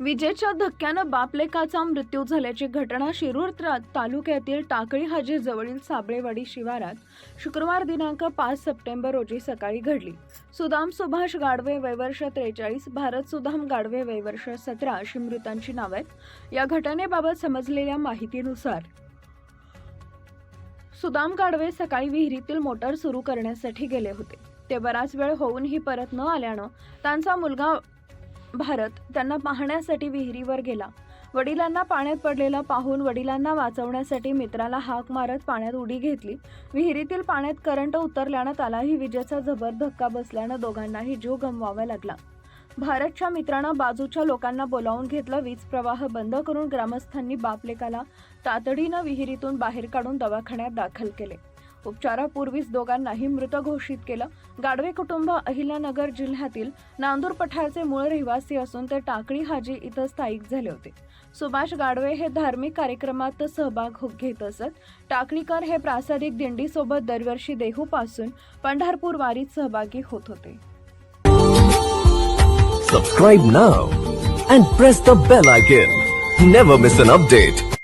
विजेच्या धक्क्यानं बापलेकाचा मृत्यू झाल्याची घटना शिरूर तालुक्यातील टाकळी हाजी जवळील साबळेवाडी शिवारात शुक्रवार दिनांक पाच सप्टेंबर रोजी सकाळी घडली. सुदाम सुभाष गाडवे वयवर्ष त्रेचाळीस भारत सुदाम गाडवे वयवर्ष सतरा अशी मृतांची नावं आहेत. या घटनेबाबत समजलेल्या माहितीनुसार सुदाम गाडवे सकाळी विहिरीतील मोटर सुरू करण्यासाठी गेले होते. ते बराच वेळ होऊनही परत न आल्यानं त्यांचा मुलगा भारत त्यांना पाहण्यासाठी विहिरीवर गेला. वडिलांना पाण्यात पडलेलं पाहून वडिलांना वाचवण्यासाठी मित्राला हाक मारत पाण्यात उडी घेतली. विहिरीतील पाण्यात करंट उतरल्यानं त्यालाही विजेचा जबर धक्का बसल्यानं दोघांनाही जीव गमवावा लागला. भारतच्या मित्रानं बाजूच्या लोकांना बोलावून घेतलं. वीज प्रवाह बंद करून ग्रामस्थांनी बापलेकाला तातडीनं विहिरीतून बाहेर काढून दवाखान्यात दाखल केले. उपचारापूर्वीच दोघांनाही मृत घोषित केलं गाडवे कुटुंब अहिल्यानगर जिल्ह्यातील नांदूर पठारचे मूळ रहिवासी असून ते टाकळी हाजी इथं स्थायिक झाले होते सुभाष गाडवे हे धार्मिक कार्यक्रमात सहभाग हो- घेत असत टाकळीकर हे प्रासादिक दिंडीसोबत दरवर्षी देहूपासून पंढरपूर वारीत सहभागी होत होते Subscribe now and press the bell icon. Never miss an update.